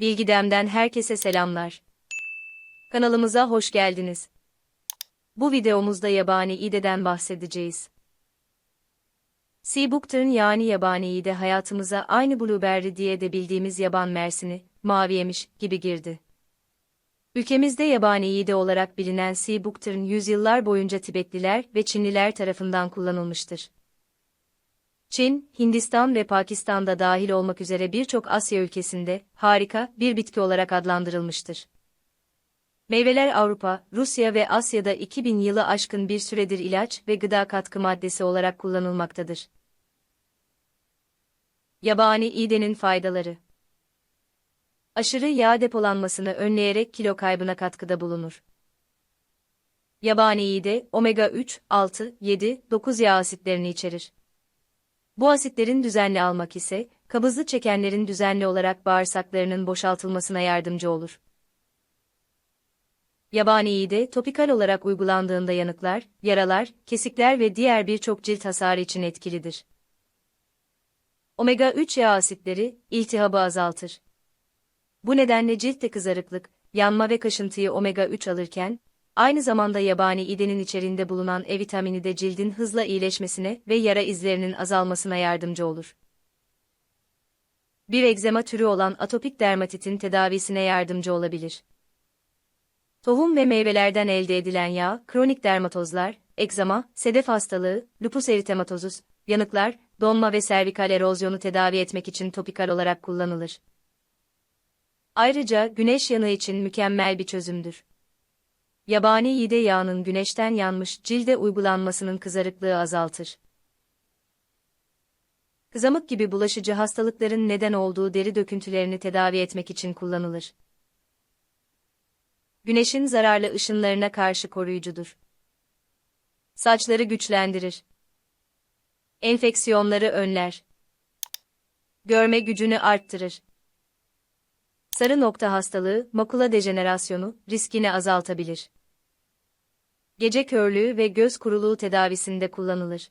Bilgidem'den herkese selamlar. Kanalımıza hoş geldiniz. Bu videomuzda yabani ideden bahsedeceğiz. Seabuckturn yani yabani ide hayatımıza aynı blueberry diye de bildiğimiz yaban mersini, mavi yemiş gibi girdi. Ülkemizde yabani ide olarak bilinen Seabuckturn yüzyıllar boyunca Tibetliler ve Çinliler tarafından kullanılmıştır. Çin, Hindistan ve Pakistan'da dahil olmak üzere birçok Asya ülkesinde harika bir bitki olarak adlandırılmıştır. Meyveler Avrupa, Rusya ve Asya'da 2000 yılı aşkın bir süredir ilaç ve gıda katkı maddesi olarak kullanılmaktadır. Yabani iğdenin faydaları Aşırı yağ depolanmasını önleyerek kilo kaybına katkıda bulunur. Yabani iğde, omega 3, 6, 7, 9 yağ asitlerini içerir. Bu asitlerin düzenli almak ise, kabızlı çekenlerin düzenli olarak bağırsaklarının boşaltılmasına yardımcı olur. Yabani iğde topikal olarak uygulandığında yanıklar, yaralar, kesikler ve diğer birçok cilt hasarı için etkilidir. Omega 3 yağ asitleri iltihabı azaltır. Bu nedenle ciltte kızarıklık, yanma ve kaşıntıyı omega 3 alırken, aynı zamanda yabani idenin içerinde bulunan E vitamini de cildin hızla iyileşmesine ve yara izlerinin azalmasına yardımcı olur. Bir egzema türü olan atopik dermatitin tedavisine yardımcı olabilir. Tohum ve meyvelerden elde edilen yağ, kronik dermatozlar, egzama, sedef hastalığı, lupus eritematozus, yanıklar, donma ve servikal erozyonu tedavi etmek için topikal olarak kullanılır. Ayrıca güneş yanığı için mükemmel bir çözümdür. Yabani yide yağının güneşten yanmış cilde uygulanmasının kızarıklığı azaltır. Kızamık gibi bulaşıcı hastalıkların neden olduğu deri döküntülerini tedavi etmek için kullanılır. Güneşin zararlı ışınlarına karşı koruyucudur. Saçları güçlendirir. Enfeksiyonları önler. Görme gücünü arttırır. Sarı nokta hastalığı, makula dejenerasyonu riskini azaltabilir. Gece körlüğü ve göz kuruluğu tedavisinde kullanılır.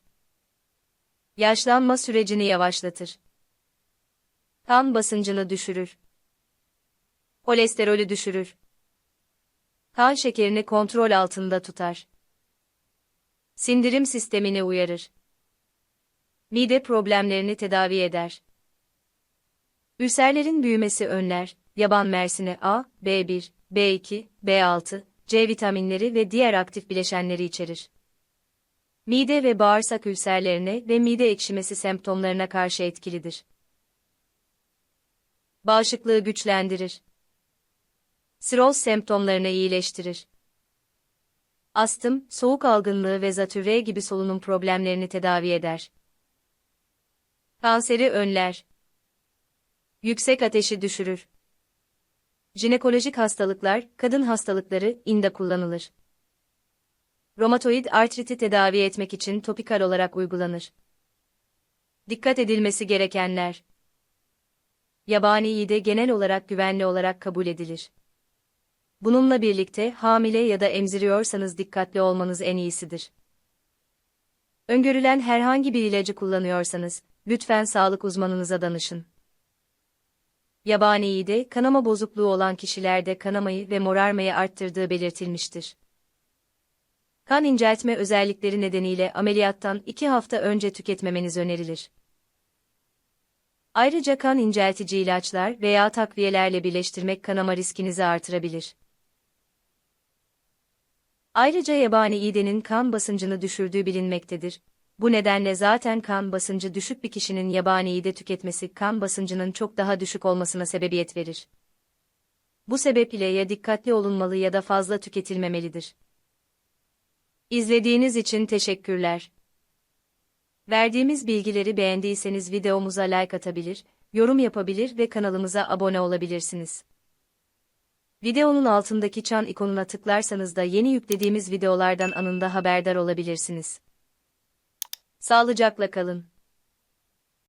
Yaşlanma sürecini yavaşlatır. Kan basıncını düşürür. Kolesterolü düşürür. Kan şekerini kontrol altında tutar. Sindirim sistemini uyarır. Mide problemlerini tedavi eder. Ülserlerin büyümesi önler, yaban mersini A, B1, B2, B6, C vitaminleri ve diğer aktif bileşenleri içerir. Mide ve bağırsak ülserlerine ve mide ekşimesi semptomlarına karşı etkilidir. Bağışıklığı güçlendirir. Siroz semptomlarını iyileştirir. Astım, soğuk algınlığı ve zatürre gibi solunum problemlerini tedavi eder. Kanseri önler. Yüksek ateşi düşürür. Jinekolojik hastalıklar, kadın hastalıkları, inde kullanılır. Romatoid artriti tedavi etmek için topikal olarak uygulanır. Dikkat edilmesi gerekenler. Yabani iğde genel olarak güvenli olarak kabul edilir. Bununla birlikte hamile ya da emziriyorsanız dikkatli olmanız en iyisidir. Öngörülen herhangi bir ilacı kullanıyorsanız, lütfen sağlık uzmanınıza danışın. Yabani iğde, kanama bozukluğu olan kişilerde kanamayı ve morarmayı arttırdığı belirtilmiştir. Kan inceltme özellikleri nedeniyle ameliyattan 2 hafta önce tüketmemeniz önerilir. Ayrıca kan inceltici ilaçlar veya takviyelerle birleştirmek kanama riskinizi artırabilir. Ayrıca yabani iğdenin kan basıncını düşürdüğü bilinmektedir. Bu nedenle zaten kan basıncı düşük bir kişinin yabani iğde tüketmesi kan basıncının çok daha düşük olmasına sebebiyet verir. Bu sebeple ya dikkatli olunmalı ya da fazla tüketilmemelidir. İzlediğiniz için teşekkürler. Verdiğimiz bilgileri beğendiyseniz videomuza like atabilir, yorum yapabilir ve kanalımıza abone olabilirsiniz. Videonun altındaki çan ikonuna tıklarsanız da yeni yüklediğimiz videolardan anında haberdar olabilirsiniz. Sağlıcakla kalın.